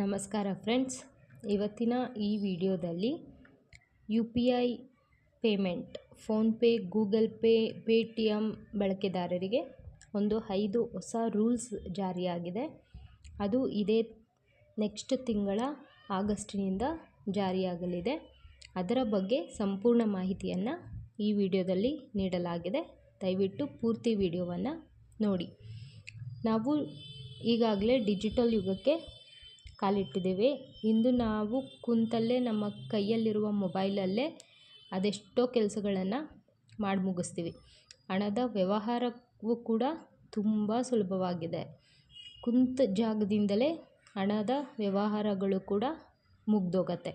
ನಮಸ್ಕಾರ ಫ್ರೆಂಡ್ಸ್. ಇವತ್ತಿನ ಈ ವಿಡಿಯೋದಲ್ಲಿ U P I payment PhonePe Google Pay Paytm ಬಳಕೆದಾರರಿಗೆ ಒಂದು ಐದು ಹೊಸ ರೂಲ್ಸ್ ಜಾರಿಯಾಗಿದೆ. ಅದು ಇದೇ ನೆಕ್ಸ್ಟ್ ತಿಂಗಳ ಆಗಸ್ಟಿನಿಂದ ಜಾರಿಯಾಗಲಿದೆ. ಅದರ ಬಗ್ಗೆ ಸಂಪೂರ್ಣ ಮಾಹಿತಿಯನ್ನು ಈ ವಿಡಿಯೋದಲ್ಲಿ ನೀಡಲಾಗಿದೆ. ದಯವಿಟ್ಟು ಪೂರ್ತಿ ವಿಡಿಯೋವನ್ನು ನೋಡಿ. ನಾವು ಈಗಾಗಲೇ ಡಿಜಿಟಲ್ ಯುಗಕ್ಕೆ ಕಾಲಿಟ್ಟಿದ್ದೇವೆ. ಇಂದು ನಾವು ಕುಂತಲ್ಲೇ ನಮ್ಮ ಕೈಯಲ್ಲಿರುವ ಮೊಬೈಲಲ್ಲೇ ಅದೆಷ್ಟೋ ಕೆಲಸಗಳನ್ನು ಮಾಡಿ ಮುಗಿಸ್ತೀವಿ. ಹಣದ ವ್ಯವಹಾರವೂ ಕೂಡ ತುಂಬ ಸುಲಭವಾಗಿದೆ. ಕುಂತ ಜಾಗದಿಂದಲೇ ಹಣದ ವ್ಯವಹಾರಗಳು ಕೂಡ ಮುಗ್ದೋಗತ್ತೆ.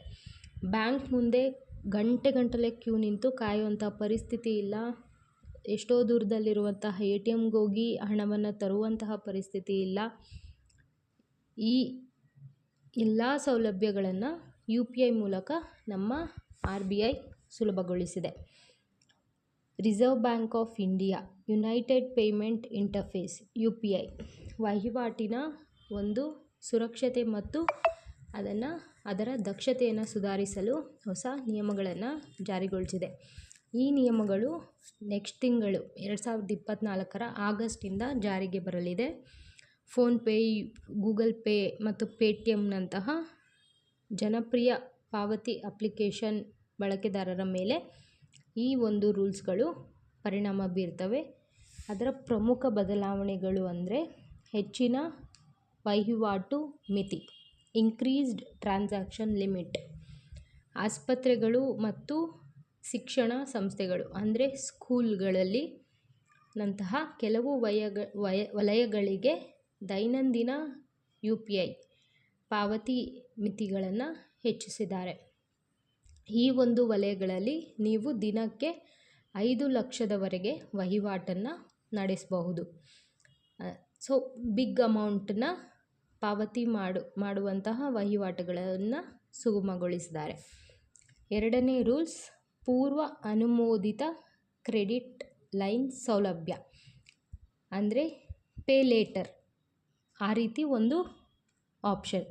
ಬ್ಯಾಂಕ್ ಮುಂದೆ ಗಂಟೆ ಗಂಟಲೆ ಕ್ಯೂ ನಿಂತು ಕಾಯುವಂಥ ಪರಿಸ್ಥಿತಿ ಇಲ್ಲ. ಎಷ್ಟೋ ದೂರದಲ್ಲಿರುವಂತಹ ಎ ಟಿ ಎಮ್ಗೆ ಹೋಗಿ ಹಣವನ್ನು ತರುವಂತಹ ಪರಿಸ್ಥಿತಿ ಇಲ್ಲ. ಈ ಎಲ್ಲ ಸೌಲಭ್ಯಗಳನ್ನು ಯು ಪಿ ಐ ಮೂಲಕ ನಮ್ಮ ಆರ್ ಬಿ ಐ ಸುಲಭಗೊಳಿಸಿದೆ. Reserve Bank of India United Payment Interface, U P I. ವಹಿವಾಟಿನ ಒಂದು ಸುರಕ್ಷತೆ ಮತ್ತು ಅದನ್ನು, ಅದರ ದಕ್ಷತೆಯನ್ನು ಸುಧಾರಿಸಲು ಹೊಸ ನಿಯಮಗಳನ್ನು ಜಾರಿಗೊಳಿಸಿದೆ. ಈ ನಿಯಮಗಳು ನೆಕ್ಸ್ಟ್ ತಿಂಗಳು, ಎರಡು ಸಾವಿರದ ಇಪ್ಪತ್ತ್ನಾಲ್ಕರ ಆಗಸ್ಟಿಂದ ಜಾರಿಗೆ ಬರಲಿದೆ. ಫೋನ್ಪೇ ಗೂಗಲ್ ಪೇ ಮತ್ತು ಪೇಟಿಎಮ್ನಂತಹ ಜನಪ್ರಿಯ ಪಾವತಿ ಅಪ್ಲಿಕೇಶನ್ ಬಳಕೆದಾರರ ಮೇಲೆ ಈ ಒಂದು ರೂಲ್ಸ್ಗಳು ಪರಿಣಾಮ ಬೀರ್ತವೆ. ಅದರ ಪ್ರಮುಖ ಬದಲಾವಣೆಗಳು ಅಂದರೆ ಹೆಚ್ಚಿನ ವಹಿವಾಟು ಮಿತಿ ಇನ್ಕ್ರೀಸ್ಡ್ ಟ್ರಾನ್ಸಾಕ್ಷನ್ ಲಿಮಿಟ್ ಆಸ್ಪತ್ರೆಗಳು ಮತ್ತು ಶಿಕ್ಷಣ ಸಂಸ್ಥೆಗಳು ಅಂದರೆ ಸ್ಕೂಲ್ಗಳಲ್ಲಿ ನಂತಹ ಕೆಲವು ವಯಗ, ವಯ, ವಲಯಗಳಿಗೆ ದೈನಂದಿನ ಯು ಪಿ ಐ ಪಾವತಿ ಮಿತಿಗಳನ್ನು ಹೆಚ್ಚಿಸಿದ್ದಾರೆ. ಈ ಒಂದು ವಲಯಗಳಲ್ಲಿ ನೀವು ದಿನಕ್ಕೆ ಐದು ಲಕ್ಷದವರೆಗೆ ವಹಿವಾಟನ್ನು ನಡೆಸಬಹುದು. ಸೊ, ಬಿಗ್ ಅಮೌಂಟನ್ನ ಪಾವತಿ ಮಾಡು, ಮಾಡುವಂತಹ ವಹಿವಾಟುಗಳನ್ನು ಸುಗಮಗೊಳಿಸಿದ್ದಾರೆ. ಎರಡನೇ ರೂಲ್ಸ್, ಪೂರ್ವ ಅನುಮೋದಿತ ಕ್ರೆಡಿಟ್ ಲೈನ್ ಸೌಲಭ್ಯ, ಅಂದರೆ ಪೇ ಲೇಟರ್. ಆ ರೀತಿ ಒಂದು ಆಪ್ಷನ್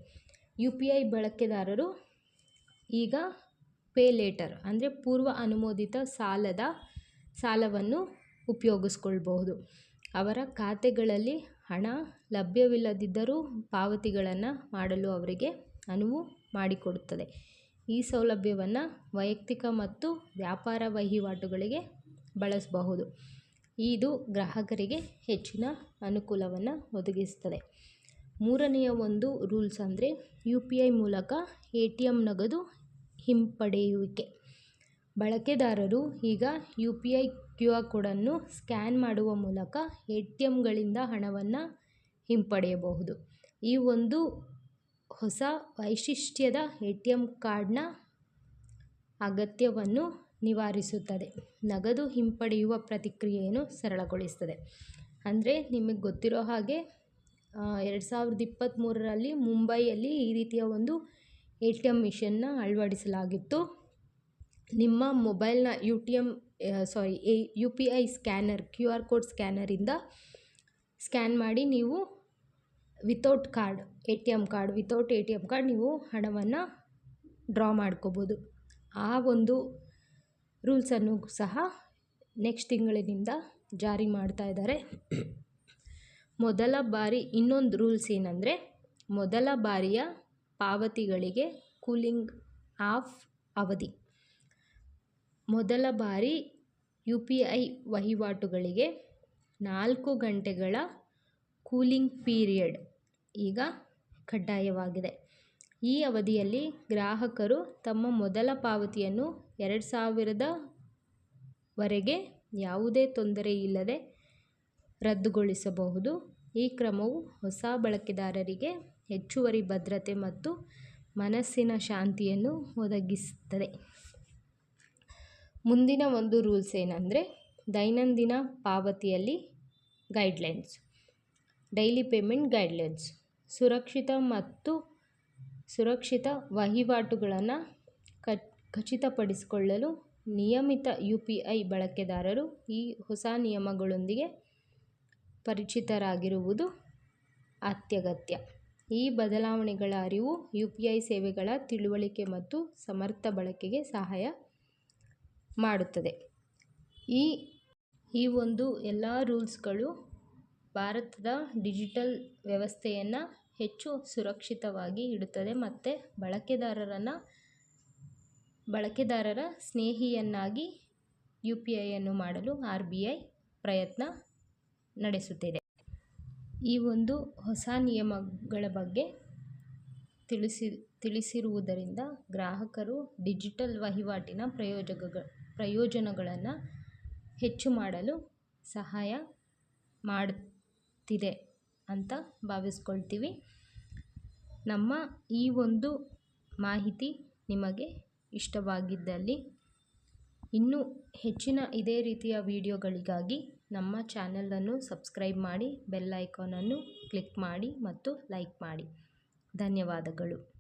ಯು ಪಿ ಐ ಬಳಕೆದಾರರು ಈಗ ಪೇ ಲೇಟರ್ ಅಂದರೆ ಪೂರ್ವ ಅನುಮೋದಿತ ಸಾಲದ ಸಾಲವನ್ನು ಉಪಯೋಗಿಸ್ಕೊಳ್ಬಹುದು. ಅವರ ಖಾತೆಗಳಲ್ಲಿ ಹಣ ಲಭ್ಯವಿಲ್ಲದಿದ್ದರೂ ಪಾವತಿಗಳನ್ನು ಮಾಡಲು ಅವರಿಗೆ ಅನುವು ಮಾಡಿಕೊಡುತ್ತದೆ. ಈ ಸೌಲಭ್ಯವನ್ನು ವೈಯಕ್ತಿಕ ಮತ್ತು ವ್ಯಾಪಾರ ವಹಿವಾಟುಗಳಿಗೆ ಬಳಸಬಹುದು. ಇದು ಗ್ರಾಹಕರಿಗೆ ಹೆಚ್ಚಿನ ಅನುಕೂಲವನ್ನು ಒದಗಿಸ್ತದೆ. ಮೂರನೆಯ ಒಂದು ರೂಲ್ಸ್ ಅಂದರೆ ಯು ಪಿ ಐ ಮೂಲಕ ಎ ಟಿ ಎಂ ನಗದು ಹಿಂಪಡೆಯುವಿಕೆ. ಬಳಕೆದಾರರು ಈಗ U P I Q R ಕೋಡನ್ನು ಸ್ಕ್ಯಾನ್ ಮಾಡುವ ಮೂಲಕ ಎ ಟಿ ಎಮ್ಗಳಿಂದ ಹಣವನ್ನು ಹಿಂಪಡೆಯಬಹುದು. ಈ ಒಂದು ಹೊಸ ವೈಶಿಷ್ಟ್ಯದ ಎ ಟಿ ಎಂ ಕಾರ್ಡ್ನ ಅಗತ್ಯವನ್ನು ನಿವಾರಿಸುತ್ತದೆ. ನಗದು ಹಿಂಪಡೆಯುವ ಪ್ರತಿಕ್ರಿಯೆಯನ್ನು ಸರಳಗೊಳಿಸ್ತದೆ ಅಂದರೆ ನಿಮಗೆ ಗೊತ್ತಿರೋ ಹಾಗೆ ಎರಡು ಸಾವಿರದ ಇಪ್ಪತ್ತ್ಮೂರರಲ್ಲಿ ಮುಂಬೈಯಲ್ಲಿ ಈ ರೀತಿಯ ಒಂದು ಎ ಟಿ ಎಂ ಮಿಷನ್ನ ಅಳವಡಿಸಲಾಗಿತ್ತು. ನಿಮ್ಮ ಮೊಬೈಲ್ನ U T M sorry A, U P I scanner, Q R code ಸ್ಕ್ಯಾನರಿಂದ scan ಮಾಡಿ ನೀವು without card, A T M card, without A T M card ನೀವು ಹಣವನ್ನು ಡ್ರಾ ಮಾಡ್ಕೋಬೋದು. ಆ ಒಂದು ರೂಲ್ಸನ್ನು ಸಹ ನೆಕ್ಸ್ಟ್ ತಿಂಗಳಿನಿಂದ ಜಾರಿ ಮಾಡ್ತಾ ಇದ್ದಾರೆ. ಮೊದಲ ಬಾರಿ ಇನ್ನೊಂದು ರೂಲ್ಸ್ ಏನಂದರೆ, ಮೊದಲ ಬಾರಿಯ ಪಾವತಿಗಳಿಗೆ ಕೂಲಿಂಗ್ ಆಫ್ ಅವಧಿ. ಮೊದಲ ಬಾರಿ ಯು ಪಿ ಐ ವಹಿವಾಟುಗಳಿಗೆ ನಾಲ್ಕು ಗಂಟೆಗಳ ಕೂಲಿಂಗ್ ಪೀರಿಯಡ್ ಈಗ ಕಡ್ಡಾಯವಾಗಿದೆ. ಈ ಅವಧಿಯಲ್ಲಿ ಗ್ರಾಹಕರು ತಮ್ಮ ಮೊದಲ ಪಾವತಿಯನ್ನು ಎರಡು ಸಾವಿರದ ವರೆಗೆ ಯಾವುದೇ ತೊಂದರೆ ಇಲ್ಲದೆ ರದ್ದುಗೊಳಿಸಬಹುದು. ಈ ಕ್ರಮವು ಹೊಸ ಬಳಕೆದಾರರಿಗೆ ಹೆಚ್ಚುವರಿ ಭದ್ರತೆ ಮತ್ತು ಮನಸ್ಸಿನ ಶಾಂತಿಯನ್ನು ಒದಗಿಸುತ್ತದೆ. ಮುಂದಿನ ಒಂದು ರೂಲ್ಸ್ ಏನಂದರೆ ದೈನಂದಿನ ಪಾವತಿಯಲ್ಲಿ ಗೈಡ್ಲೈನ್ಸ್, ಡೈಲಿ ಪೇಮೆಂಟ್ ಗೈಡ್ಲೈನ್ಸ್, ಸುರಕ್ಷಿತ ಮತ್ತು ಸುರಕ್ಷಿತ ವಹಿವಾಟುಗಳನ್ನು ಖಚಿತಪಡಿಸಿಕೊಳ್ಳಲು ನಿಯಮಿತ ಯು ಪಿ ಐ ಬಳಕೆದಾರರು ಈ ಹೊಸ ನಿಯಮಗಳೊಂದಿಗೆ ಪರಿಚಿತರಾಗಿರುವುದು ಅತ್ಯಗತ್ಯ. ಈ ಬದಲಾವಣೆಗಳ ಅರಿವು ಯು ಪಿ ಐ ಸೇವೆಗಳ ತಿಳುವಳಿಕೆ ಮತ್ತು ಸಮರ್ಥ ಬಳಕೆಗೆ ಸಹಾಯ ಮಾಡುತ್ತದೆ. ಈ ಈ ಒಂದು ಎಲ್ಲ ರೂಲ್ಸ್ಗಳು ಭಾರತದ ಡಿಜಿಟಲ್ ವ್ಯವಸ್ಥೆಯನ್ನು ಹೆಚ್ಚು ಸುರಕ್ಷಿತವಾಗಿ ಇಡುತ್ತದೆ ಮತ್ತು ಬಳಕೆದಾರರನ್ನು, ಬಳಕೆದಾರರ ಸ್ನೇಹಿಯನ್ನಾಗಿ ಯು ಪಿ ಐಯನ್ನು ಮಾಡಲು ಆರ್ ಬಿ ಐ ಪ್ರಯತ್ನ ನಡೆಸುತ್ತಿದೆ. ಈ ಒಂದು ಹೊಸ ನಿಯಮಗಳ ಬಗ್ಗೆ ತಿಳಿಸಿ, ತಿಳಿಸಿರುವುದರಿಂದ ಗ್ರಾಹಕರು ಡಿಜಿಟಲ್ ವಹಿವಾಟಿನ ಪ್ರಯೋಜಕಗಳ ಪ್ರಯೋಜನಗಳನ್ನು ಹೆಚ್ಚು ಮಾಡಲು ಸಹಾಯ ಮಾಡುತ್ತಿದೆ. ಅಂತ ಭಾವಿಸ್ಕೊಳ್ತೀವಿ. ನಮ್ಮ ಈ ಒಂದು ಮಾಹಿತಿ ನಿಮಗೆ ಇಷ್ಟವಾಗಿದ್ದಲ್ಲಿ ಇನ್ನೂ ಹೆಚ್ಚಿನ ಇದೇ ರೀತಿಯ ವಿಡಿಯೋಗಳಿಗಾಗಿ ನಮ್ಮ ಚಾನೆಲನ್ನು ಸಬ್ಸ್ಕ್ರೈಬ್ ಮಾಡಿ, ಬೆಲ್ ಐಕಾನನ್ನು ಕ್ಲಿಕ್ ಮಾಡಿ ಮತ್ತು ಲೈಕ್ ಮಾಡಿ. ಧನ್ಯವಾದಗಳು.